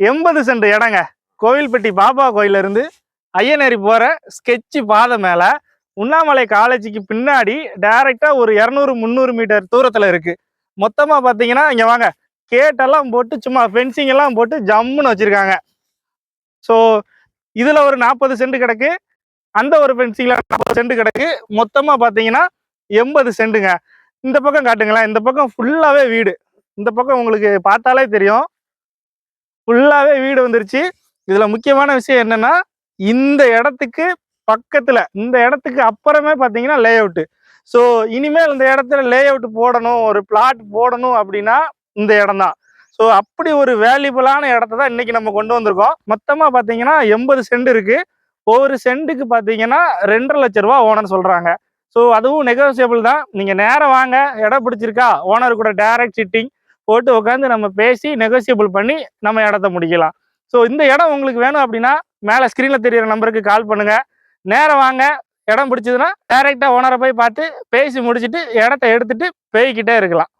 எண்பது சென்ட் இடங்க. கோவில்பட்டி பாபா கோயிலிருந்து ஐயனேரி போகிற ஸ்கெட்ச் பாதை மேலே உண்ணாமலை காலேஜுக்கு பின்னாடி டைரெக்டாக ஒரு இரநூறு முந்நூறு மீட்டர் தூரத்தில் இருக்குது மொத்தமாக பார்த்தீங்கன்னா இங்கே வாங்க. கேட்டெல்லாம் போட்டு சும்மா ஃபென்சிங் எல்லாம் போட்டு ஜம்முன்னு வச்சுருக்காங்க. ஸோ இதில் ஒரு நாற்பது சென்ட் கிடக்கு. அந்த ஒரு ஃபென்சிங்கில் நாற்பது சென்ட் கிடக்கு. மொத்தமாக பார்த்தீங்கன்னா எண்பது சென்ட்டுங்க. இந்த பக்கம் காட்டுங்களேன். இந்த பக்கம் ஃபுல்லாகவே வீடு. இந்த பக்கம் உங்களுக்கு பார்த்தாலே தெரியும். ஃபுல்லாகவே வீடு வந்துருச்சு. இதில் முக்கியமான விஷயம் என்னன்னா இந்த இடத்துக்கு பக்கத்தில் இந்த இடத்துக்கு அப்புறமே பார்த்தீங்கன்னா லே அவுட்டு ஸோ இனிமேல் இந்த இடத்துல லே அவுட் போடணும் ஒரு பிளாட் போடணும் அப்படின்னா இந்த இடம் தான் ஸோ அப்படி ஒரு வேல்யூபிளான இடத்த தான் இன்றைக்கி நம்ம கொண்டு வந்திருக்கோம். மொத்தமாக பார்த்தீங்கன்னா எண்பது சென்ட் இருக்குது ஒவ்வொரு சென்ட்டுக்கு பார்த்தீங்கன்னா ரெண்டரை லட்ச ரூபா ஓனர் சொல்கிறாங்க ஸோ அதுவும் நெகோசியபிள் தான். நீங்கள் நேரம் வாங்க. இடம் பிடிச்சிருக்கா? ஓனர் கூட டைரக்ட் சிட்டிங் போட்டு உட்காந்து நம்ம பேசி நெகோசியபிள் பண்ணி நம்ம இடத்த முடிக்கலாம். ஸோ இந்த இடம் உங்களுக்கு வேணும் அப்படின்னா மேலே ஸ்க்ரீனில் தெரியிற நம்பருக்கு கால் பண்ணுங்கள் நேரம் வாங்க. இடம் பிடிச்சதுன்னா டைரெக்டாக ஓனரை போய் பார்த்து பேசி முடிச்சுட்டு இடத்த எடுத்துகிட்டு போய்கிட்டே இருக்கலாம்.